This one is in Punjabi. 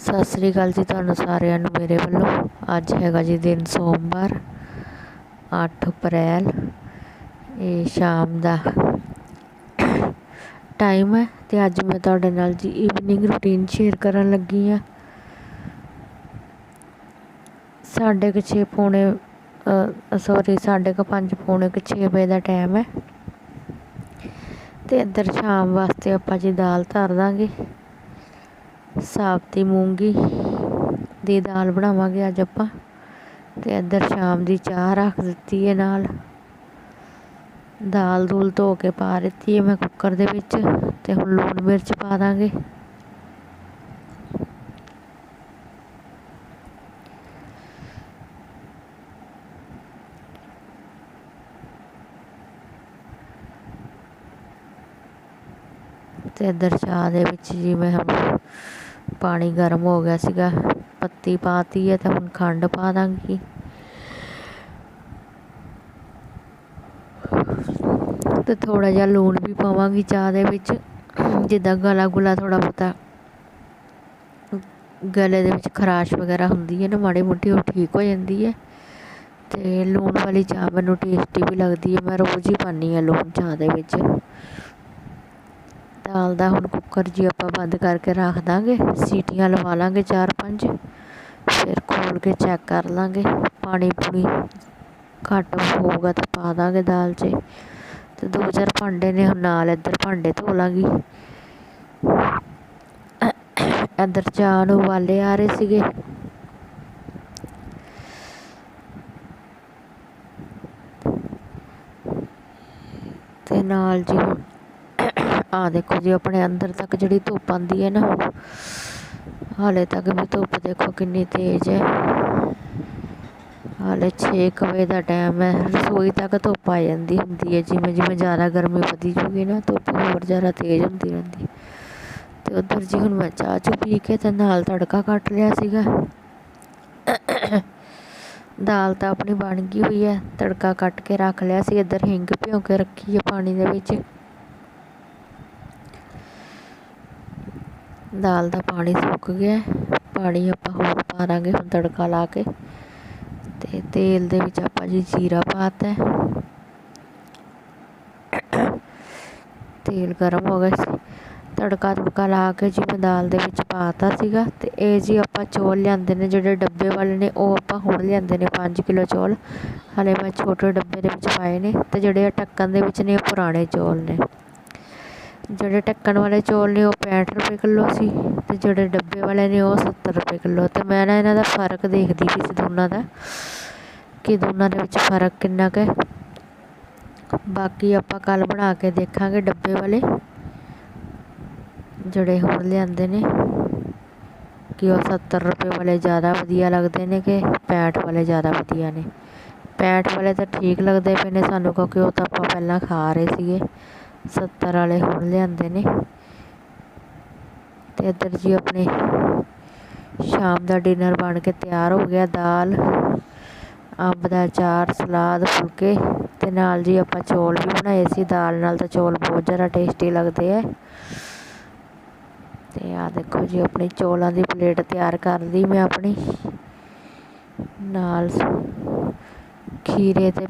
ਸਤਿ ਸ੍ਰੀ ਅਕਾਲ ਜੀ ਤੁਹਾਨੂੰ ਸਾਰਿਆਂ ਨੂੰ ਮੇਰੇ ਵੱਲੋਂ। ਅੱਜ ਹੈਗਾ ਜੀ ਦਿਨ ਸੋਮਵਾਰ 8 ਅਪ੍ਰੈਲ, ਇਹ ਸ਼ਾਮ ਦਾ ਟਾਈਮ ਹੈ ਤੇ ਅੱਜ ਮੈਂ ਤੁਹਾਡੇ ਨਾਲ ਜੀ ਈਵਨਿੰਗ ਰੂਟੀਨ ਸ਼ੇਅਰ ਕਰਨ ਲੱਗੀ ਆ ਸਾਡੇ ਕੁ ਛੇ ਪੌਣੇ ਸੌਰੀ ਸਾਡੇ ਕੁ ਪੰਜ, ਪੌਣੇ ਕੁ ਛੇ ਵਜੇ ਦਾ ਟਾਈਮ ਹੈ। ਤੇ ਇੱਧਰ ਸ਼ਾਮ ਵਾਸਤੇ ਆਪਾਂ ਜੀ ਦਾਲ ਧਰ ਦਾਂਗੇ। ਸਾਬਤੀ ਮੂੰਗੀ ਦੀ ਦਾਲ ਬਣਾਵਾਂਗੇ ਅੱਜ ਆਪਾਂ ਅਤੇ ਇੱਧਰ ਸ਼ਾਮ ਦੀ ਚਾਹ ਰੱਖ ਦਿੱਤੀ ਹੈ ਨਾਲ। ਦਾਲ ਦੂਲ ਧੋ ਕੇ ਪਾ ਦਿੱਤੀ ਹੈ ਮੈਂ ਕੁੱਕਰ ਦੇ ਵਿੱਚ ਅਤੇ ਹੁਣ ਲੂਣ ਮਿਰਚ ਪਾ ਦਾਂਗੇ। ਤੇ ਇੱਧਰ ਚਾਹ ਦੇ ਵਿੱਚ ਜੀ ਮੈਂ ਪਾਣੀ ਗਰਮ ਹੋ ਗਿਆ ਸੀਗਾ, ਪੱਤੀ ਪਾਤੀ ਹੈ ਤੇ ਹੁਣ ਖੰਡ ਪਾ ਦਾਂਗੀ। ਤੇ ਥੋੜਾ ਜਿਹਾ ਲੂਣ ਵੀ ਪਾਵਾਂਗੀ ਚਾਹ ਦੇ ਵਿੱਚ। ਜਿੱਦਾਂ ਗਲਾ ਗੁਲਾ ਥੋੜਾ ਬਹੁਤਾ, ਗਲੇ ਦੇ ਵਿੱਚ ਖਰਾਸ਼ ਵਗੈਰਾ ਹੁੰਦੀ ਹੈ ਨਾ, ਮਾੜੀ ਮੋਟੀ ਉਹ ਠੀਕ ਹੋ ਜਾਂਦੀ ਹੈ। ਤੇ ਲੂਣ ਵਾਲੀ ਚਾਹ ਮੈਨੂੰ ਟੇਸਟੀ ਵੀ ਲੱਗਦੀ ਹੈ, ਮੈਂ ਰੋਜ਼ ਹੀ ਪਾਨੀ ਆ ਲੂਣ ਚਾਹ ਦੇ ਵਿੱਚ। ਦਾਲ ਦਾ ਹੁਣ ਕੁੱਕਰ ਜੀ ਆਪਾਂ ਬੰਦ ਕਰਕੇ ਰੱਖ ਦਾਂਗੇ। ਸੀਟੀਆਂ ਲਵਾ ਲਾਂਗੇ ਚਾਰ ਪੰਜ। ਫਿਰ ਖੋਲ ਕੇ ਚੈੱਕ ਕਰ ਲਾਂਗੇ। ਪਾਣੀ ਪੂਣੀ ਘੱਟ ਹੋਊਗਾ ਤਾਂ ਪਾ ਦਾਂਗੇ ਦਾਲ 'ਚ। ਤੇ ਦੋ ਚਾਰ ਭਾਂਡੇ ਨੇ, ਹੁਣ ਨਾਲ ਇੱਧਰ ਭਾਂਡੇ ਧੋ ਲਾਂਗੀ। ਇੱਧਰ ਚਾਹ ਨੂੰ ਵਾਲੇ ਆ ਰਹੇ ਸੀਗੇ। ਤੇ ਨਾਲ ਜੀ ਹੁਣ ਆ ਦੇਖੋ ਜੀ, ਆਪਣੇ ਅੰਦਰ ਤੱਕ ਜਿਹੜੀ ਧੁੱਪ ਆਂਦੀ ਹੈ ਨਾ, ਹਾਲੇ ਤੱਕ ਵੀ ਧੁੱਪ ਦੇਖੋ ਕਿੰਨੀ ਤੇਜ਼ ਹੈ। ਹਾਲੇ 6 ਵਜੇ ਦਾ ਟਾਈਮ ਹੈ, ਰਸੋਈ ਤੱਕ ਧੁੱਪ ਆ ਜਾਂਦੀ ਹੁੰਦੀ ਹੈ, ਜਿਵੇਂ ਜਿਵੇਂ ਜ਼ਿਆਦਾ ਗਰਮੀ ਵਧੀ ਜੂਗੀ ਨਾ, ਧੁੱਪ ਹੋਰ ਜ਼ਿਆਦਾ ਤੇਜ਼ ਹੁੰਦੀ ਰਹਿੰਦੀ। ਤੇ ਉਧਰ ਜੀ ਹੁਣ ਮੈਂ ਚਾਹ ਚੁ ਪੀ ਕੇ ਤੇ ਨਾਲ ਤੜਕਾ ਕੱਟ ਲਿਆ ਸੀਗਾ। ਦਾਲ ਤਾਂ ਆਪਣੀ ਬਣ ਗਈ ਹੋਈ ਹੈ, ਤੜਕਾ ਕੱਟ ਕੇ ਰੱਖ ਲਿਆ ਸੀ, ਇੱਧਰ ਹਿੰਗ ਭਿਉਂ ਕੇ ਰੱਖੀ ਹੈ ਪਾਣੀ ਦੇ ਵਿੱਚ। ਦਾਲ ਦਾ ਪਾਣੀ ਸੁੱਕ ਗਿਆ। ਪਾਣੀ ਆਪਾਂ ਹੋਰ ਪਾ ਦਾਂਗੇ ਹੁਣ ਤੜਕਾ ਲਾ ਕੇ। ਤੇ ਤੇਲ ਦੇ ਵਿੱਚ ਆਪਾਂ ਜੀ ਜੀਰਾ ਪਾਤਾ ਤੇਲ ਗਰਮ ਹੋ ਗਿਆ ਸੀ। ਤੜਕਾ ਤੁੜਕਾ ਲਾ ਕੇ ਜੀ ਮੈਂ ਦਾਲ ਦੇ ਵਿੱਚ ਪਾਤਾ ਸੀਗਾ। ਤੇ ਇਹ ਜੀ ਆਪਾਂ ਚੌਲ ਲਿਆਂਦੇ ਨੇ, ਜਿਹੜੇ ਡੱਬੇ ਵਾਲੇ ਨੇ, ਉਹ ਆਪਾਂ ਹੁਣ ਲਿਆਂਦੇ ਨੇ 5 ਕਿਲੋ ਚੌਲ। ਹਲੇ ਮੈਂ ਛੋਟੇ ਡੱਬੇ ਦੇ ਵਿੱਚ ਪਾਏ ਨੇ ਤੇ ਜਿਹੜੇ ਢੱਕਣ ਦੇ ਵਿੱਚ ਨੇ ਪੁਰਾਣੇ ਚੌਲ ਨੇ। ਜਿਹੜੇ ਢੱਕਣ ਵਾਲੇ ਚੌਲ ਨੇ ਉਹ 65 ਰੁਪਏ ਕਿੱਲੋ ਸੀ ਅਤੇ ਜਿਹੜੇ ਡੱਬੇ ਵਾਲੇ ਨੇ ਉਹ 70 ਰੁਪਏ ਕਿੱਲੋ ਅਤੇ ਮੈਂ ਨਾ ਇਹਨਾਂ ਦਾ ਫ਼ਰਕ ਦੇਖਦੀ ਪਈ ਸੀ ਦੋਨਾਂ ਦਾ ਕਿ ਦੋਨਾਂ ਦੇ ਵਿੱਚ ਫ਼ਰਕ ਕਿੰਨਾ ਕੁ ਹੈ। ਬਾਕੀ ਆਪਾਂ ਕੱਲ੍ਹ ਬਣਾ ਕੇ ਦੇਖਾਂਗੇ ਡੱਬੇ ਵਾਲੇ ਜਿਹੜੇ ਹੋਰ ਲਿਆਂਦੇ ਨੇ ਕਿ ਉਹ 70 ਰੁਪਏ ਵਾਲੇ ਜ਼ਿਆਦਾ ਵਧੀਆ ਲੱਗਦੇ ਨੇ ਕਿ 65 ਵਾਲੇ ਜ਼ਿਆਦਾ ਵਧੀਆ ਨੇ। 65 ਵਾਲੇ ਤਾਂ ਠੀਕ ਲੱਗਦੇ ਪਏ ਨੇ ਸਾਨੂੰ ਕਿਉਂਕਿ ਉਹ ਤਾਂ ਆਪਾਂ ਪਹਿਲਾਂ ਖਾ ਰਹੇ ਸੀਗੇ। ਸੱਤਰ ਵਾਲੇ ਹੁਣ ਲਿਆਂਦੇ ਨੇ। ਤੇ ਇੱਧਰ ਜੀ ਆਪਣੇ ਸ਼ਾਮ ਦਾ ਡਿਨਰ ਬਣ ਕੇ ਤਿਆਰ ਹੋ ਗਿਆ, ਦਾਲ, ਅੰਬ ਦਾ ਅਚਾਰ, ਸਲਾਦ, ਫੁਲਕੇ ਤੇ ਨਾਲ ਜੀ ਆਪਾਂ ਚੌਲ ਵੀ ਬਣਾਏ ਸੀ। ਦਾਲ ਨਾਲ ਤਾਂ ਚੌਲ ਬਹੁਤ ਜ਼ਿਆਦਾ ਟੇਸਟੀ ਲੱਗਦੇ ਆ। ਤੇ ਆ ਦੇਖੋ ਜੀ ਆਪਣੀ ਚੌਲਾਂ ਦੀ ਪਲੇਟ ਤਿਆਰ ਕਰ ਲਈ ਮੈਂ ਆਪਣੀ। ਨਾਲ ਖੀਰੇ ਤੇ